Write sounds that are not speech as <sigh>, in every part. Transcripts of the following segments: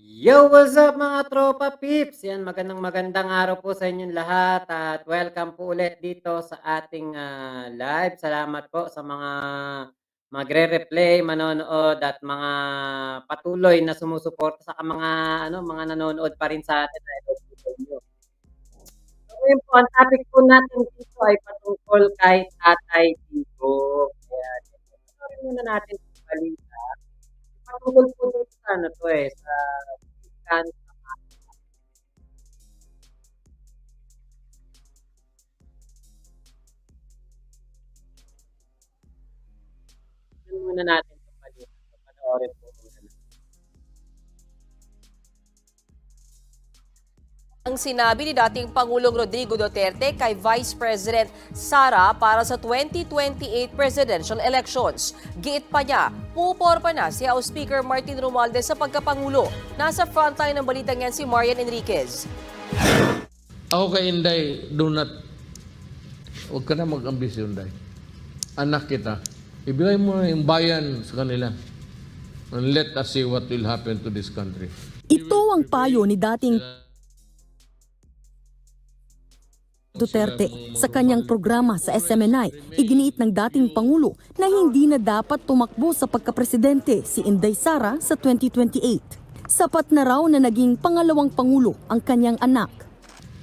Yo, what's up mga tropa pips? Yan, magandang magandang araw po sa inyong lahat at welcome po ulit dito sa ating ah, live. Salamat po sa mga magre-replay, manonood at mga patuloy na sumusuporta sa mga ano, mga nanonood pa rin sa atin. Sa. So, ngayon po, ang topic po natin dito ay patungkol kay Tatay Tigo. Kaya, muna natin yung balita. Patungkol po dito sa ano to eh, sa Yun muna natin. So, panoorin po Ang sinabi ni dating Pangulong Rodrigo Duterte kay Vice President Sara para sa 2028 presidential elections. Giit pa niya, puporma na si House Speaker Martin Romualdez sa pagkapangulo. Nasa frontline ng balitang yan si Marian Enriquez. Ako kay Inday, do not, huwag ka na mag-ambisyon, Inday. Anak kita. Ibigay mo na yung bayan sa kanila. And let us see what will happen to this country. Ito ang payo ni dating Duterte sa kanyang programa sa SMNI. Iginiit ng dating Pangulo na hindi na dapat tumakbo sa pagkapresidente si Inday Sara sa 2028. Sapat na raw na naging pangalawang Pangulo ang kanyang anak.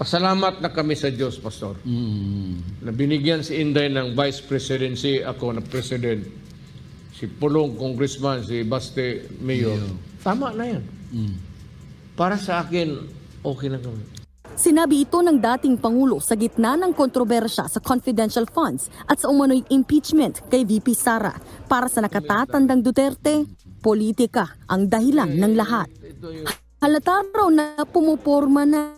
Pasalamat na kami sa Diyos, Pastor. Na binigyan si Inday ng Vice Presidency, ako na President. Si Pulong Congressman, si Baste Mayor. Tama na yan. Para sa akin, okay na kami. Sinabi ito ng dating Pangulo sa gitna ng kontrobersya sa confidential funds at sa umano'y impeachment kay VP Sara. Para sa nakatatandang Duterte, politika ang dahilan ng lahat. Halata raw na pumuporma na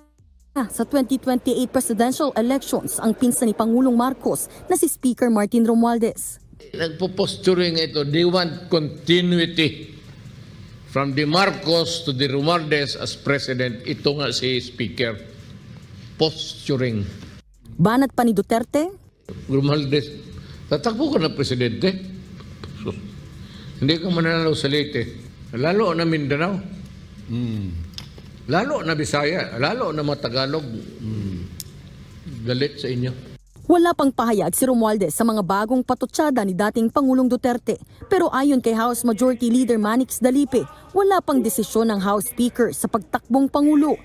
sa 2028 presidential elections ang pinsan ni Pangulong Marcos na si Speaker Martin Romualdez. Nagpo-posturing ito, they want continuity from the Marcos to the Romualdez as president. Ito nga si Speaker. Posturing. Banat pa ni Duterte, Romualdez, tatakbo ka na presidente? Sus. Hindi ka mananalo sa Leyte. Lalo na Mindanao. Lalo na Bisaya. Lalo na mga Tagalog. Galit sa inyo. Wala pang pahayag si Romualdez sa mga bagong patutsada ni dating Pangulong Duterte. Pero ayon kay House Majority Leader Manix Dalipe, wala pang desisyon ng House Speaker sa pagtakbong Pangulo.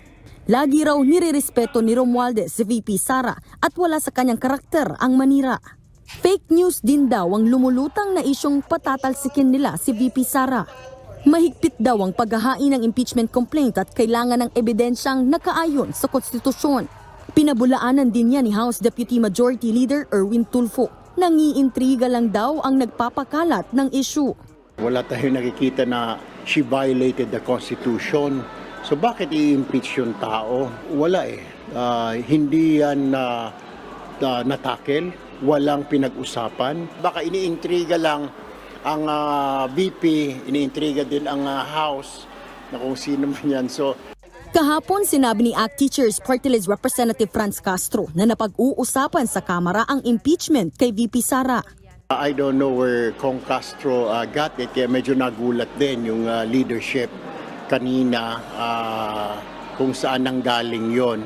Lagi raw nirerespeto ni Romualdez si VP Sara at wala sa kanyang karakter ang manira. Fake news din daw ang lumulutang na isyong patatalsikin nila si VP Sara. Mahigpit daw ang paghahain ng impeachment complaint at kailangan ng ebidensyang nakaayon sa konstitusyon. Pinabulaanan din niya ni House Deputy Majority Leader Erwin Tulfo. Nangiintriga lang daw ang nagpapakalat ng issue. Wala tayong nakikita na she violated the Constitution. So bakit i-impeach yung tao? Wala eh. Ah, hindi yan na natakel. Walang pinag-usapan. Baka iniintriga lang ang ah, VP, iniintriga din ang ah, House na kung sino man yan. So Kahapon sinabi ni ACT Teachers Party List Representative Franz Castro na napag-uusapan sa Kamara ang impeachment kay VP Sara. I don't know where Kong Castro uh, got it, kaya medyo nagulat din yung uh, leadership kanina uh, kung saan nanggaling yon.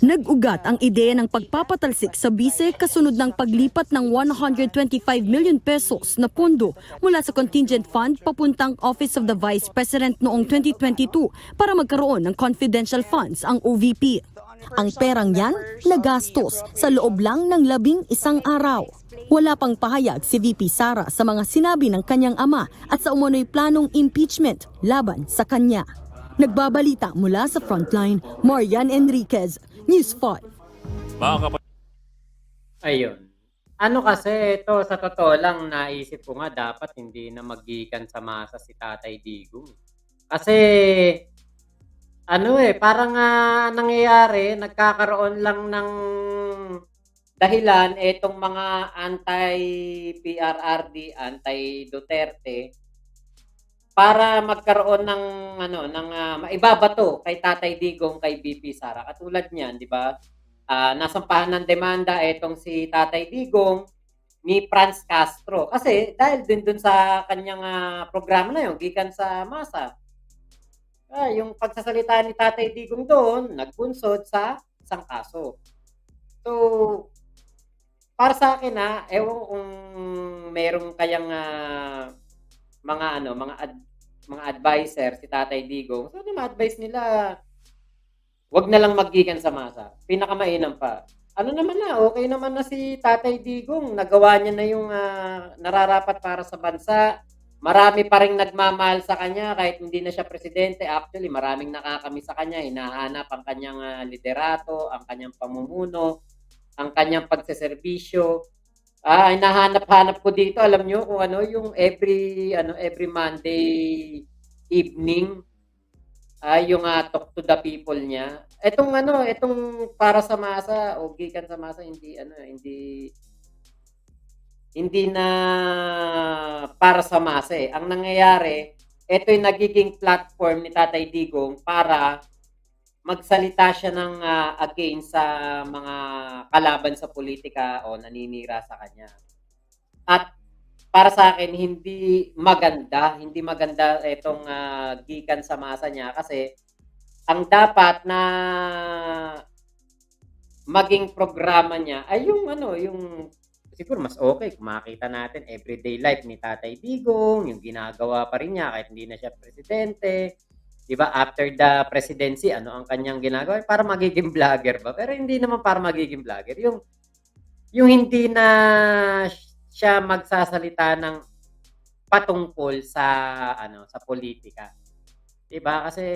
Nag-ugat ang ideya ng pagpapatalsik sa bise kasunod ng paglipat ng 125 million pesos na pondo mula sa contingent fund papuntang Office of the Vice President noong 2022 para magkaroon ng confidential funds ang OVP. Ang perang yan nagastos sa loob lang ng labing isang araw. Wala pang pahayag si VP Sara sa mga sinabi ng kanyang ama at sa umano'y planong impeachment laban sa kanya. Nagbabalita mula sa Frontline, Marian Enriquez, News 5. Ayun. Ano kasi ito sa totoo lang naisip ko nga dapat hindi na magikan sa masa si Tatay Digong. Kasi ano eh parang ah, nangyayari nagkakaroon lang ng dahilan etong mga anti-PRRD, anti-Duterte para magkaroon ng ano ng ah, maibabato kay Tatay Digong kay BP Sara. Katulad niyan, 'di ba? Ah, nasampahan ng demanda etong si Tatay Digong ni Franz Castro kasi dahil din dun sa kanyang ah, programa na yun gikan sa masa. Ah, yung pagsasalita ni Tatay Digong doon, nagbunsod sa isang kaso. So, para sa akin ha, ewan ko kung merong kayang ah, mga ano, mga ad- mga advisor si Tatay Digong. So, yung advice nila, wag na lang maggikan sa masa. Pinakamainam pa. Ano naman na, okay naman na si Tatay Digong. Nagawa niya na yung ah, nararapat para sa bansa. Marami pa rin nagmamahal sa kanya kahit hindi na siya presidente. Actually, maraming nakakami sa kanya. Hinahanap ang kanyang ah, liderato, ang kanyang pamumuno, ang kanyang pagseserbisyo. Ah, hinahanap-hanap ko dito, alam nyo kung ano, yung every ano every Monday evening ay yung ah, talk to the people niya. Etong ano, etong para sa masa o gikan sa masa hindi ano, hindi hindi na para sa masa eh. Ang nangyayari, ito yung nagiging platform ni Tatay Digong para magsalita siya ng ah, against sa mga kalaban sa politika o naninira sa kanya. At para sa akin hindi maganda, hindi maganda itong ah, gikan sa masa niya kasi ang dapat na maging programa niya ay yung ano, yung siguro mas okay kung makita natin everyday life ni Tatay Digong, yung ginagawa pa rin niya kahit hindi na siya presidente. 'Di ba? After the presidency, ano ang kanyang ginagawa? Para magiging vlogger ba? Pero hindi naman para magiging vlogger. Yung yung hindi na siya magsasalita ng patungkol sa ano sa politika. 'Di ba? Kasi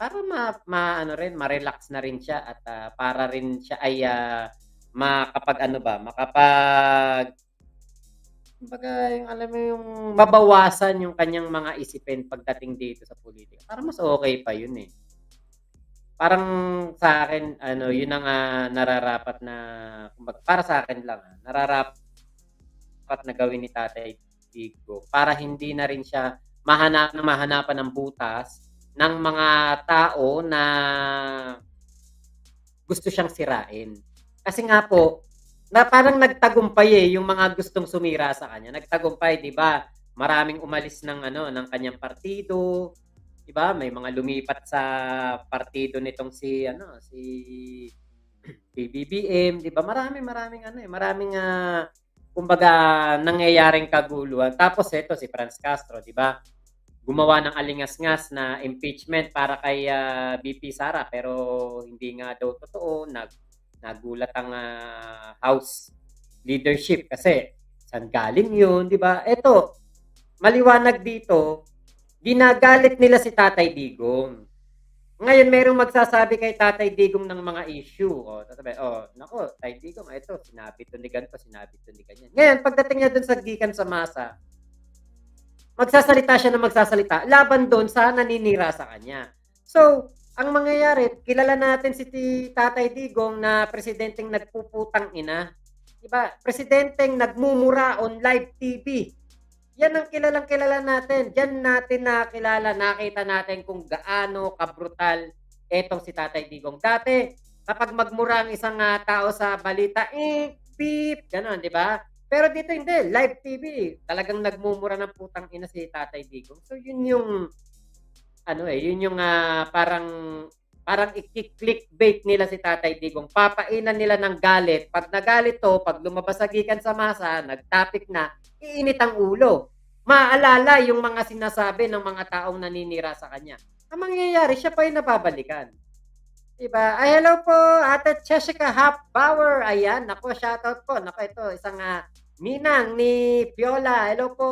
para ma, ma- ano rin, ma-relax na rin siya at ah, para rin siya ay ah, makapag ano ba, makapag kumbaga yung alam mo yung mabawasan yung kanyang mga isipin pagdating dito sa politika. Para mas okay pa yun eh. Parang sa akin ano, yun ang ah, nararapat na kumbaga para sa akin lang, ah, nararapat na gawin ni Tatay Digo para hindi na rin siya mahanap ng mahanapan ng butas ng mga tao na gusto siyang sirain. Kasi nga po, na parang nagtagumpay eh yung mga gustong sumira sa kanya. Nagtagumpay, 'di ba? Maraming umalis ng ano ng kanyang partido, 'di ba? May mga lumipat sa partido nitong si ano, si <clears throat> PBBM, 'di ba? Marami maraming ano eh, maraming ah, kumbaga nangyayaring kaguluhan. Tapos ito si Franz Castro, 'di ba? Gumawa ng alingas-ngas na impeachment para kay ah, BP Sara pero hindi nga daw totoo. Nag nagulat ang ah, House leadership kasi saan galing yun, di ba? Ito, maliwanag dito, ginagalit nila si Tatay Digong. Ngayon, merong magsasabi kay Tatay Digong ng mga issue. O, sasabi, oh, nako, Tatay Digong, ito, sinabi to ni ganito, sinabi to ni ganyan. Ngayon, pagdating niya dun sa gikan sa masa, magsasalita siya na magsasalita laban doon sa naninira sa kanya. So, ang mangyayari, kilala natin si Tatay Digong na presidenteng nagpuputang ina. Diba? Presidenteng nagmumura on live TV. Yan ang kilalang kilala natin. Diyan natin nakilala, nakita natin kung gaano kabrutal etong si Tatay Digong. Dati, kapag magmura ang isang ah, tao sa balita, eh, beep, gano'n, di ba? Pero dito hindi, live TV. Talagang nagmumura ng putang ina si Tatay Digong. So yun yung ano eh, yun yung ah, parang parang i-clickbait nila si Tatay Digong. Papainan nila ng galit. Pag nagalit to, pag lumabas sa masa, nagtopic na, iinit ang ulo. Maalala yung mga sinasabi ng mga taong naninira sa kanya. Ang mangyayari, siya pa yung nababalikan. Diba? Ay, hello po, Ate Jessica Hapbauer. Ayan, nako, shoutout po. Nako, ito, isang ah, ninang ni Viola. Hello po,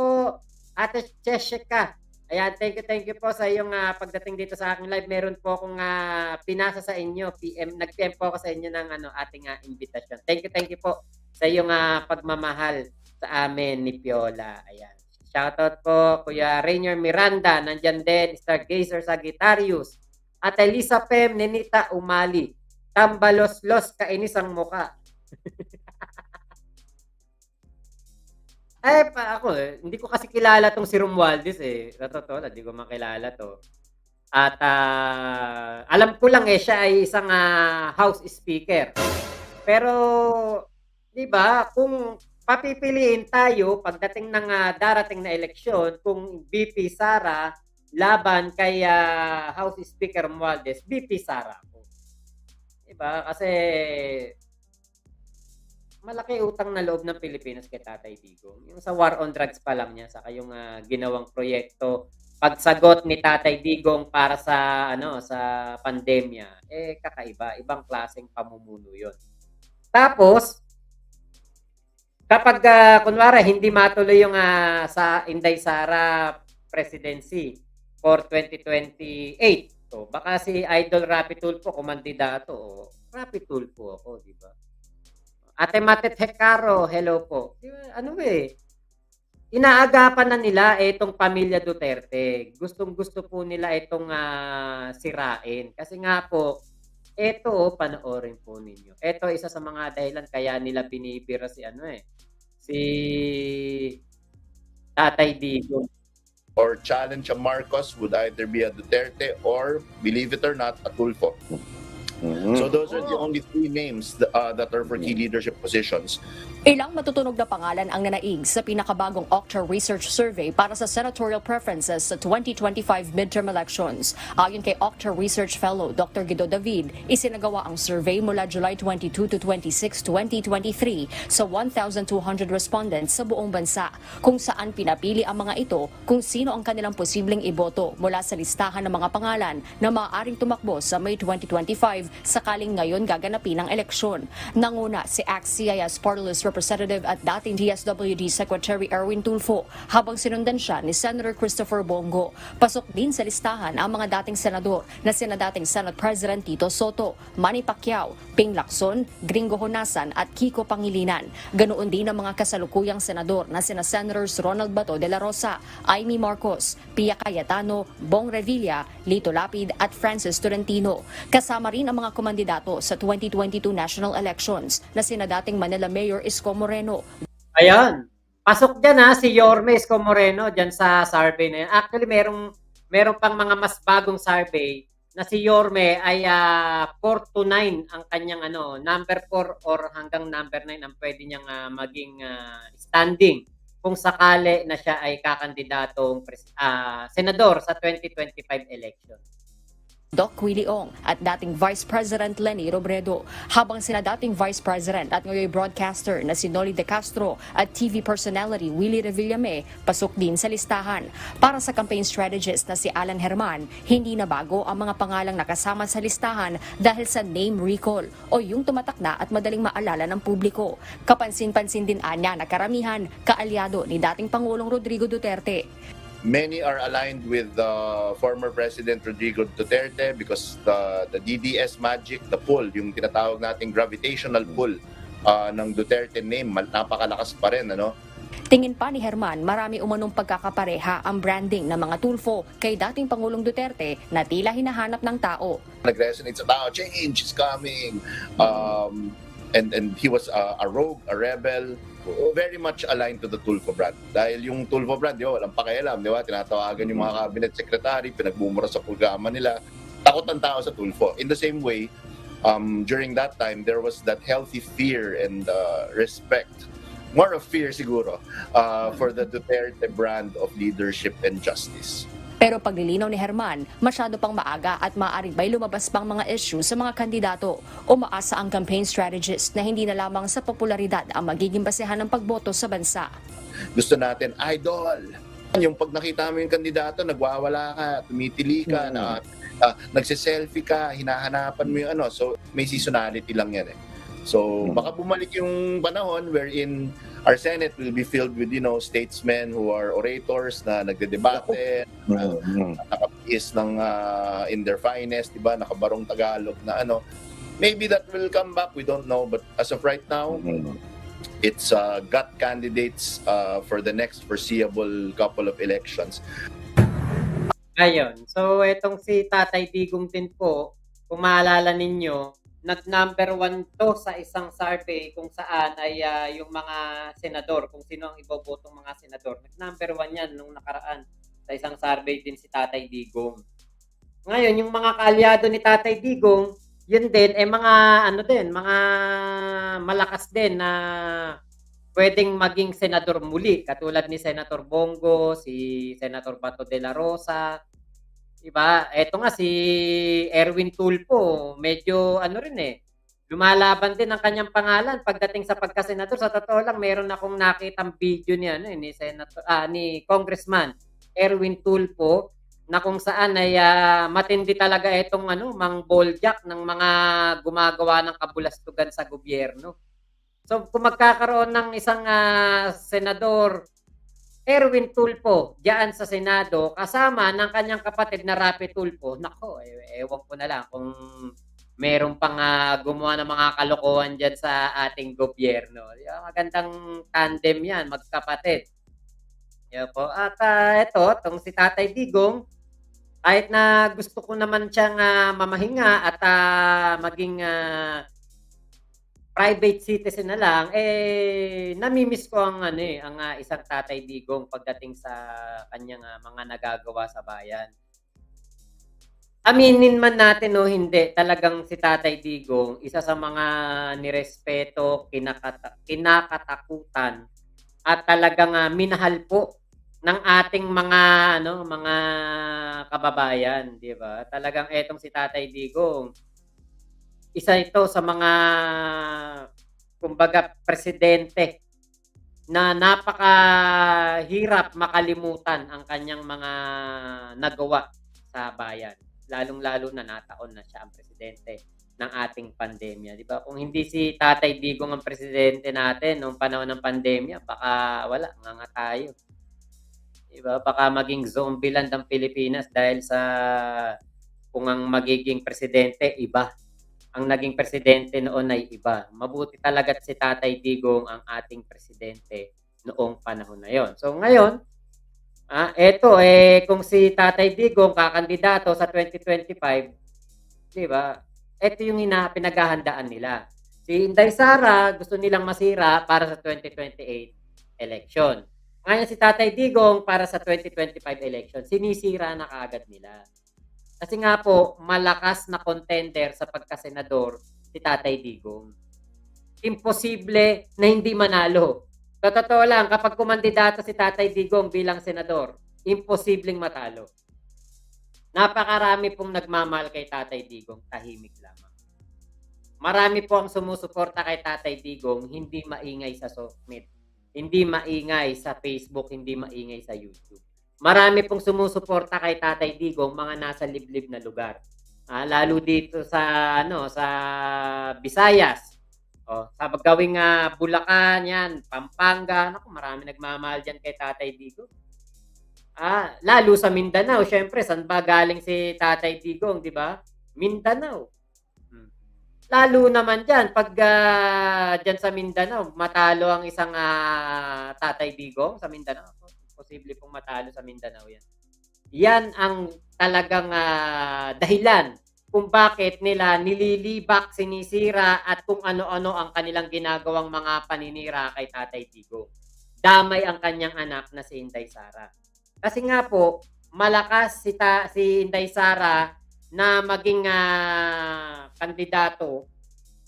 Ate Jessica. Ayan, thank you, thank you po sa iyong ah, pagdating dito sa aking live. Meron po akong ah, pinasa sa inyo, PM, nag-PM po ako sa inyo ng ano, ating ah, invitation. Thank you, thank you po sa iyong ah, pagmamahal sa amin ni Viola. Ayan. Shoutout po, Kuya Rainier Miranda, nandyan din, Stargazer Sagittarius, at Elisa Pem, Nenita Umali, Tambalos-los, kainis ang muka. <laughs> Ay, pa ako eh, hindi ko kasi kilala tong si Romualdez eh. Sa totoo lang, hindi ko makilala to. At ah, alam ko lang eh, siya ay isang ah, house speaker. Pero, di ba, kung papipiliin tayo pagdating ng ah, darating na eleksyon, kung BP Sara laban kay ah, House Speaker Romualdez, BP Sara po. Diba? Kasi malaki utang na loob ng Pilipinas kay Tatay Digong. Yung sa war on drugs pa lang niya, saka yung ah, ginawang proyekto, pagsagot ni Tatay Digong para sa ano sa pandemya, eh kakaiba, ibang klaseng pamumuno 'yon. Tapos kapag ah, kunwari hindi matuloy yung ah, sa Inday Sara presidency for 2028, so baka si Idol Rapi Tulfo kumandidato, o Rapi Tulfo ako, di ba? Ate Matet Hecaro, hello po. Ano eh, inaagapan na nila itong pamilya Duterte. Gustong-gusto po nila itong ah, sirain. Kasi nga po, ito oh, panoorin po ninyo. Ito isa sa mga dahilan kaya nila binibira si ano eh, si Tatay Digong. or challenge a Marcos would either be a Duterte or, believe it or not, a Tulfo. So those are the only three names th- uh, that are for key leadership positions. Ilang matutunog na pangalan ang nanaig sa pinakabagong Octa Research Survey para sa senatorial preferences sa 2025 midterm elections. Ayon kay Octa Research Fellow Dr. Guido David, isinagawa ang survey mula July 22 to 26, 2023 sa 1,200 respondents sa buong bansa kung saan pinapili ang mga ito kung sino ang kanilang posibleng iboto mula sa listahan ng mga pangalan na maaaring tumakbo sa May 2025 sakaling ngayon gaganapin ang eleksyon. Nanguna si ACT-CIS List Representative at dating DSWD Secretary Erwin Tulfo habang sinundan siya ni Senator Christopher Bongo. Pasok din sa listahan ang mga dating senador na sina dating Senate President Tito Soto, Manny Pacquiao, Ping Lacson, Gringo Honasan at Kiko Pangilinan. Ganoon din ang mga kasalukuyang senador na sina Senators Ronald Bato de la Rosa, Amy Marcos, Pia Cayetano, Bong Revilla, Lito Lapid at Francis Tolentino. Kasama rin ang mga komandidato sa 2022 national elections na sina dating Manila Mayor Isko Moreno, Ayan. Pasok dyan ha, si Yorme Isko Moreno dyan sa survey na yan. Actually, merong, merong pang mga mas bagong survey na si Yorme ay ah, 4 to 9 ang kanyang ano, number 4 or hanggang number 9 ang pwede niyang ah, maging ah, standing kung sakali na siya ay kakandidatong ah, senador sa 2025 election. Doc Willie Ong at dating Vice President Lenny Robredo, habang sila dating Vice President at ngayon broadcaster na si Noli De Castro at TV personality Willie Revillame pasok din sa listahan. Para sa campaign strategist na si Alan Herman, hindi na bago ang mga pangalang nakasama sa listahan dahil sa name recall o yung tumatak na at madaling maalala ng publiko. Kapansin-pansin din anya na karamihan kaalyado ni dating Pangulong Rodrigo Duterte. Many are aligned with uh, former President Rodrigo Duterte because the, the DDS magic, the pull, yung tinatawag nating gravitational pull uh, ng Duterte name, napakalakas pa rin. Ano? Tingin pa ni Herman, marami umanong pagkakapareha ang branding ng mga tulfo kay dating Pangulong Duterte na tila hinahanap ng tao. nag-resonate sa tao, change is coming. Um, and and he was uh, a rogue, a rebel, very much aligned to the Tulfo brand. Dahil yung Tulfo brand, yo, walang pakialam, di ba? Tinatawagan yung mga cabinet secretary, pinagmumura sa programa nila. Takot ang tao sa Tulfo. In the same way, um, during that time, there was that healthy fear and uh, respect. More of fear siguro uh, for the Duterte brand of leadership and justice. Pero paglilinaw ni Herman, masyado pang maaga at maaaring may lumabas pang mga issue sa mga kandidato. Umaasa ang campaign strategist na hindi na lamang sa popularidad ang magiging basehan ng pagboto sa bansa. gusto natin, idol. Yung pag nakita mo yung kandidato, nagwawala ka, tumitili ka, na, ah, nagsiselfie ka, hinahanapan mo yung ano. So, may seasonality lang yan eh. So, baka bumalik yung panahon wherein our Senate will be filled with, you know, statesmen who are orators na nagdedebate, na nakapis ng ah, in their finest, di ba? Nakabarong Tagalog na ano. Maybe that will come back, we don't know. But as of right now, it's uh, gut candidates uh, for the next foreseeable couple of elections. Ayun. So, etong si Tatay Digong din po, kung maalala ninyo, nag-number one to sa isang survey kung saan ay ah, yung mga senador, kung sino ang ibobotong mga senador. Nag-number one yan nung nakaraan sa isang survey din si Tatay Digong. Ngayon, yung mga kaalyado ni Tatay Digong, yun din, eh mga ano din, mga malakas din na pwedeng maging senador muli. Katulad ni Senator Bongo, si Senator Bato de la Rosa, Iba, eto nga si Erwin Tulfo, medyo ano rin eh, lumalaban din ang kanyang pangalan pagdating sa pagkasenador. Sa totoo lang, meron akong nakitang video ni ano eh, ni Senator ah, ni Congressman Erwin Tulfo na kung saan ay ah, matindi talaga itong ano, mang jack ng mga gumagawa ng kabulastugan sa gobyerno. So kung magkakaroon ng isang ah, senador Erwin Tulfo diyan sa Senado kasama ng kanyang kapatid na Rapi Tulfo, nako, eh, ewan ko na lang kung meron pang ah, gumawa ng mga kalokohan diyan sa ating gobyerno. Yeah, magandang tandem 'yan, magkapatid. Yan po. At ah, ito, tong si Tatay Digong, kahit na gusto ko naman siyang ah, mamahinga at ah, maging ah, private citizen na lang, eh, namimiss ko ang, ano eh, ang ah, isang Tatay Digong pagdating sa kanyang ah, mga nagagawa sa bayan. Aminin man natin o hindi, talagang si Tatay Digong, isa sa mga nirespeto, kinakata- kinakatakutan, at talagang ah, minahal po ng ating mga ano mga kababayan, 'di ba? Talagang etong si Tatay Digong isa ito sa mga kumbaga presidente na napakahirap makalimutan ang kanyang mga nagawa sa bayan. Lalong-lalo na nataon na siya ang presidente ng ating pandemya, 'di ba? Kung hindi si Tatay Digong ang presidente natin noong panahon ng pandemya, baka wala, nga tayo. 'Di ba? Baka maging zombie land ang Pilipinas dahil sa kung ang magiging presidente iba. Ang naging presidente noon ay iba. Mabuti talaga si Tatay Digong ang ating presidente noong panahon na 'yon. So ngayon, ah eto eh kung si Tatay Digong kakandidato sa 2025, 'di ba? Ito yung ina pinaghahandaan nila. Si Inday Sara gusto nilang masira para sa 2028 election. Ngayon si Tatay Digong para sa 2025 election, sinisira na kaagad nila. Kasi nga po, malakas na contender sa pagkasenador si Tatay Digong. Imposible na hindi manalo. Sa totoo lang, kapag kumandidato si Tatay Digong bilang senador, imposibleng matalo. Napakarami pong nagmamahal kay Tatay Digong, tahimik lamang. Marami po ang sumusuporta kay Tatay Digong, hindi maingay sa softnet, hindi maingay sa Facebook, hindi maingay sa YouTube. Marami pong sumusuporta kay Tatay Digong, mga nasa liblib na lugar. Ah, lalo dito sa ano sa Visayas. Oh, sa gawing ah, Bulacan yan, Pampanga, naku, marami nagmamahal diyan kay Tatay Digong. Ah, lalo sa Mindanao, syempre, saan ba galing si Tatay Digong, di ba? Mindanao. Hmm. Lalo naman diyan pag ah, diyan sa Mindanao, matalo ang isang ah, Tatay Digong sa Mindanao. Posible pong matalo sa Mindanao yan. Yan ang talagang ah, dahilan kung bakit nila nililibak, sinisira at kung ano-ano ang kanilang ginagawang mga paninira kay Tatay Digong. Damay ang kanyang anak na si Inday Sara. Kasi nga po, malakas si, ta, si Inday Sara na maging ah, kandidato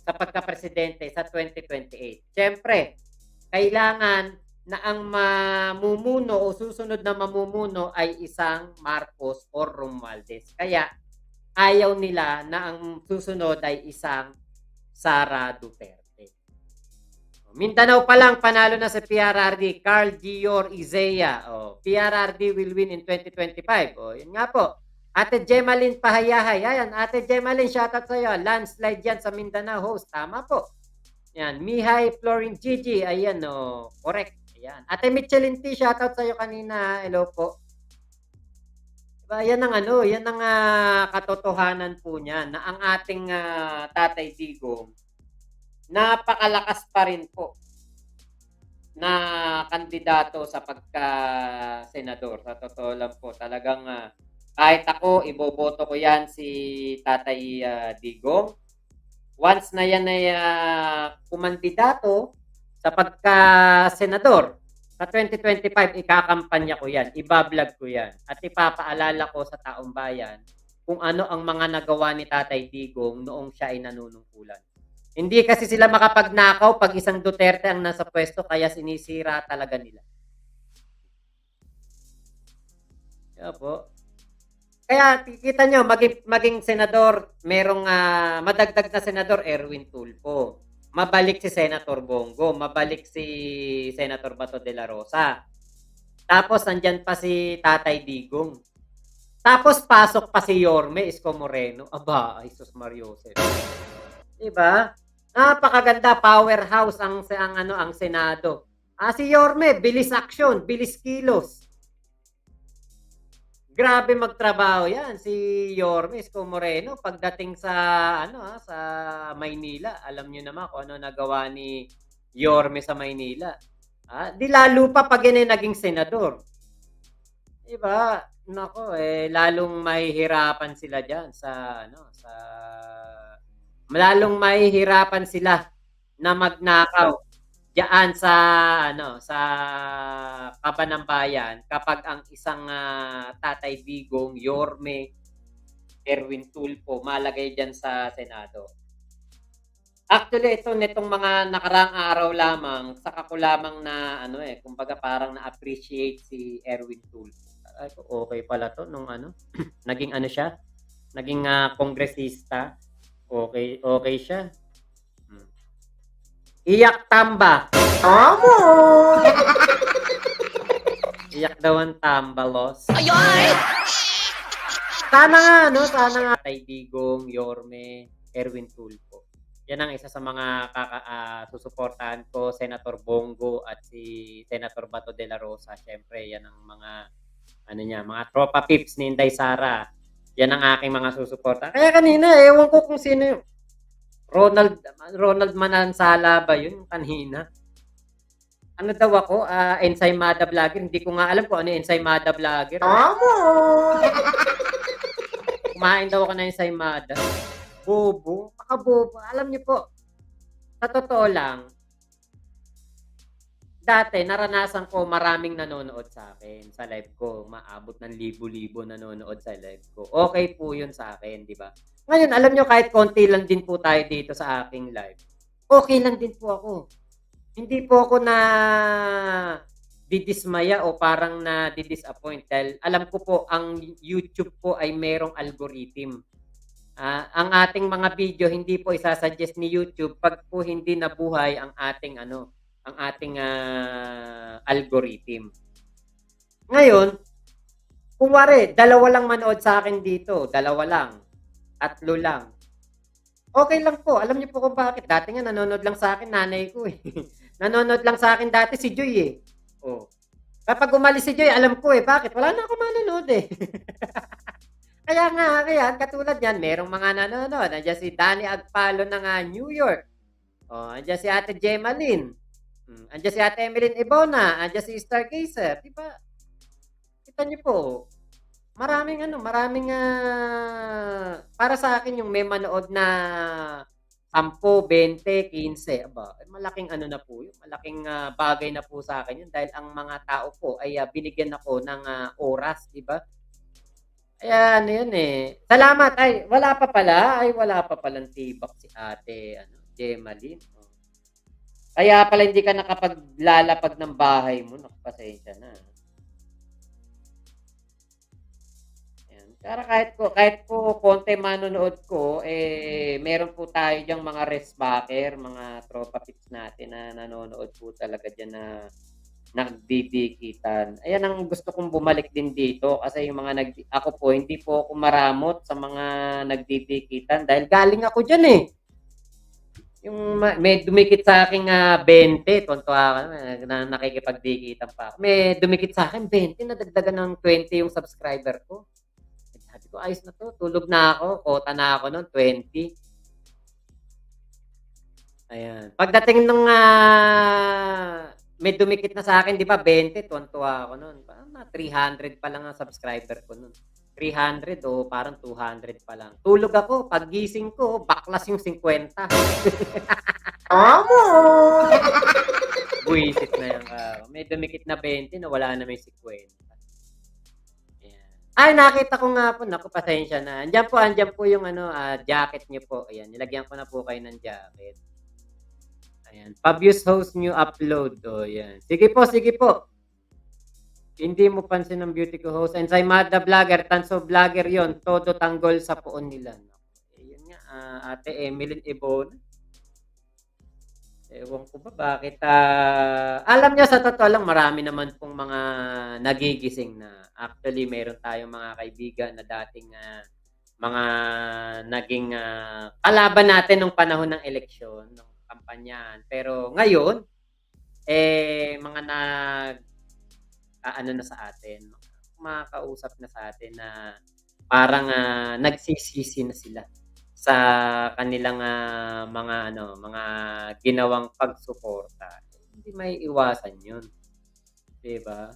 sa pagka-presidente sa 2028. Siyempre, kailangan na ang mamumuno o susunod na mamumuno ay isang Marcos or Romualdez. Kaya ayaw nila na ang susunod ay isang Sara Duterte. Mindanao pa lang panalo na sa PRRD, Carl Gior Izea. Oh, PRRD will win in 2025. Oh, yun nga po. Ate Gemaline Pahayahay. Ayan, Ate Gemaline, shoutout sa iyo. Landslide yan sa Mindanao host. Tama po. Yan, Mihay Florin Gigi. Ayan, oh, correct. Ayan. Ate Michelin T, shoutout sa iyo kanina. Hello po. Diba, yan ang ano, yan ang ah, katotohanan po niya na ang ating ah, Tatay Digong napakalakas pa rin po na kandidato sa pagka-senador. Sa totoo lang po, talagang ah, kahit ako, iboboto ko yan si Tatay ah, Digong. Once na yan ay ah, kumandidato sa pagka-senador, sa 2025, ikakampanya ko yan, ibablog ko yan, at ipapaalala ko sa taong bayan kung ano ang mga nagawa ni Tatay Digong noong siya ay nanunungkulan. Hindi kasi sila makapagnakaw pag isang Duterte ang nasa pwesto, kaya sinisira talaga nila. Kaya po. Kaya kita nyo, maging, maging senador, merong ah, madagdag na senador, Erwin Tulfo. Mabalik si Senator Bongo, mabalik si Senator Bato de la Rosa. Tapos nandyan pa si Tatay Digong. Tapos pasok pa si Yorme Isko Moreno. Aba, ay sus Mariosep. Diba? Napakaganda powerhouse ang ang ano ang Senado. Ah si Yorme, bilis action, bilis kilos. Grabe magtrabaho 'yan si Yorme Isko Moreno pagdating sa ano ah, sa Maynila. Alam niyo naman kung ano nagawa ni Yorme sa Maynila. Ah, di lalo pa pag yan naging senador. Diba? Nako, eh, lalong mahihirapan sila dyan sa, ano, sa, lalong mahihirapan sila na magnakaw diyan sa, ano, sa Kabanambayan kapag ang isang ah, Tatay Digong, Yorme, Erwin Tulfo, malagay dyan sa Senado. Actually, ito nitong mga nakaraang araw lamang, saka ko lamang na ano eh, kumbaga parang na-appreciate si Erwin Tulfo. Ay, okay pala to nung ano, <clears throat> naging ano siya, naging ah, kongresista. Okay, okay siya. Iyak tamba. Amo! <laughs> Iyak daw ang tambalos. Sana nga, no? Sana nga. Tay Digong, Yorme, Erwin Tulfo. Yan ang isa sa mga kaka, ah, susuportahan ko, Senator Bongo at si Senator Bato de la Rosa. Siyempre, yan ang mga ano niya, mga tropa pips ni Inday Sara. Yan ang aking mga susuporta. Kaya kanina, ewan ko kung sino yung Ronald Ronald Manansala ba yun kanina? Ano daw ako? Ah, Ensaymada Vlogger. Hindi ko nga alam kung ano yung Ensaymada Vlogger. Amo! <laughs> Kumain daw ako ng Ensaymada. Bobo. Pakabobo. Alam niyo po, sa totoo lang, dati naranasan ko maraming nanonood sa akin sa live ko. Maabot ng libo-libo nanonood sa live ko. Okay po yun sa akin, di ba? Ngayon, alam nyo, kahit konti lang din po tayo dito sa aking live, okay lang din po ako. Hindi po ako na didismaya o parang na didisappoint dahil alam ko po ang YouTube po ay merong algorithm. Ah, ang ating mga video hindi po isasuggest ni YouTube pag po hindi nabuhay ang ating ano, ang ating ah, algorithm. Ngayon, kung wari, dalawa lang manood sa akin dito, dalawa lang, tatlo lang. Okay lang po. Alam niyo po kung bakit. Dati nga nanonood lang sa akin nanay ko eh. <laughs> nanonood lang sa akin dati si Joy eh. Oh. Kapag umalis si Joy, alam ko eh. Bakit? Wala na ako manonood eh. <laughs> kaya nga, kaya katulad yan, merong mga nanonood. Nandiyan si Danny Agpalo ng ah, New York. Oh, andiyan si Ate Gemma Hmm, Andiyan si Ate Emeline Ibona. Andiyan si Stargazer. Di ba? Kita niyo po. Maraming ano, maraming ah, para sa akin yung may manood na 10, 20, 15, aba, malaking ano na po yun, malaking ah, bagay na po sa akin yun dahil ang mga tao po ay ah, binigyan ako ng ah, oras, di ba? Kaya ano yun eh. Salamat. Ay, wala pa pala. Ay, wala pa palang tibak si ate, ano, Gemaline. Kaya pala hindi ka nakapaglalapag ng bahay mo. Nakapasensya na. Ayan. Pero kahit po, kahit po konti manonood ko, eh, meron po tayo diyang mga resbacker, mga tropa pics natin na nanonood po talaga dyan na nagdidikitan. Ayan ang gusto kong bumalik din dito kasi yung mga nag ako po hindi po ako maramot sa mga nagdidikitan dahil galing ako diyan eh. Yung ma- may dumikit sa akin nga 20, tontuwa ka na, na nakikipagdikitan pa. May dumikit sa akin 20, nadagdagan ng 20 yung subscriber ko. Sabi ko, ayos na to. Tulog na ako. Kota na ako noon, 20. Ayan. Pagdating nung ah, may dumikit na sa akin, di ba, 20, tuwan-tuwa ako noon. Parang na 300 pa lang ang subscriber ko noon. 300 o parang 200 pa lang. Tulog ako, paggising ko, baklas yung 50. <laughs> Amo! <laughs> Buisit na yung ah, may dumikit na 20 na wala na may 50. Ayan. Ay, nakita ko nga po, naku, pasensya na. Andiyan po, andiyan po yung ano, ah, jacket niyo po. Ayan, nilagyan ko na po kayo ng jacket. Ayan. Fabius host new upload. O, yan. Sige po, sige po. Hindi mo pansin ang beauty ko host. And sa Mada Vlogger, Tanso Vlogger yon Todo tanggol sa puon nila. Eh, yun nga, ah, Ate Emeline Ibon. Ewan ko ba bakit. ah, alam niyo sa totoo lang, marami naman pong mga nagigising na. Actually, meron tayong mga kaibigan na dating ah, mga naging ah, kalaban natin nung panahon ng eleksyon, ng kampanyahan. Pero ngayon, eh, mga nag ah, ano na sa atin, makakausap na sa atin na parang ah, nagsisisi na sila sa kanilang ah, mga ano, mga ginawang pagsuporta. Hindi may iwasan 'yun. 'Di ba?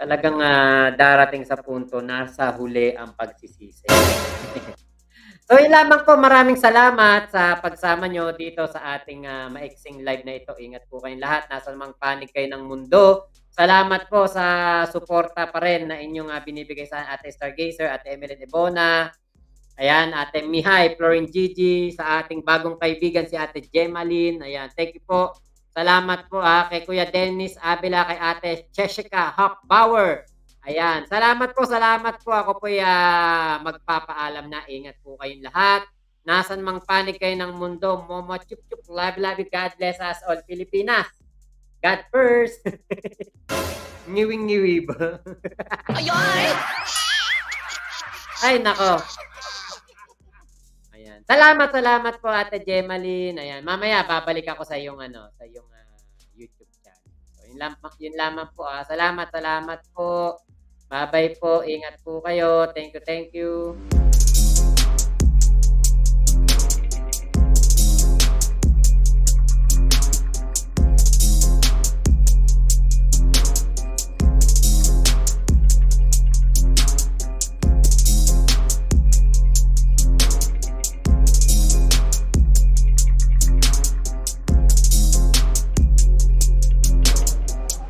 Talagang ah, darating sa punto nasa huli ang pagsisisi. <laughs> so, yun lamang po. Maraming salamat sa pagsama nyo dito sa ating ah, maiksing live na ito. Ingat po kayong lahat. Nasa mang panig kayo ng mundo. Salamat po sa suporta pa rin na inyong ah, binibigay sa Ate Stargazer, Ate Emeline Ebona, Ayan, Ate Mihay, Florin Gigi, sa ating bagong kaibigan si Ate Gemaline. Ayan, thank you po. Salamat po ha, kay Kuya Dennis Abela, kay Ate Cheshika Hockbauer. Ayan, salamat po, salamat po. Ako po uh, magpapaalam na. Ingat po kayong lahat. Nasan mang panig kayo ng mundo. Momo chup chup. Love, love you. God bless us all. Pilipinas. God first. <laughs> Ngiwing ngiwi ba? <laughs> Ay, nako. Ayan. Salamat, salamat po Ate Gemaline. Ayan, mamaya babalik ako sa iyong ano, sa iyong ah, YouTube channel. So, yun, lam yun lamang po. Ah. Salamat, salamat po. Bye-bye po. Ingat po kayo. Thank you, thank you.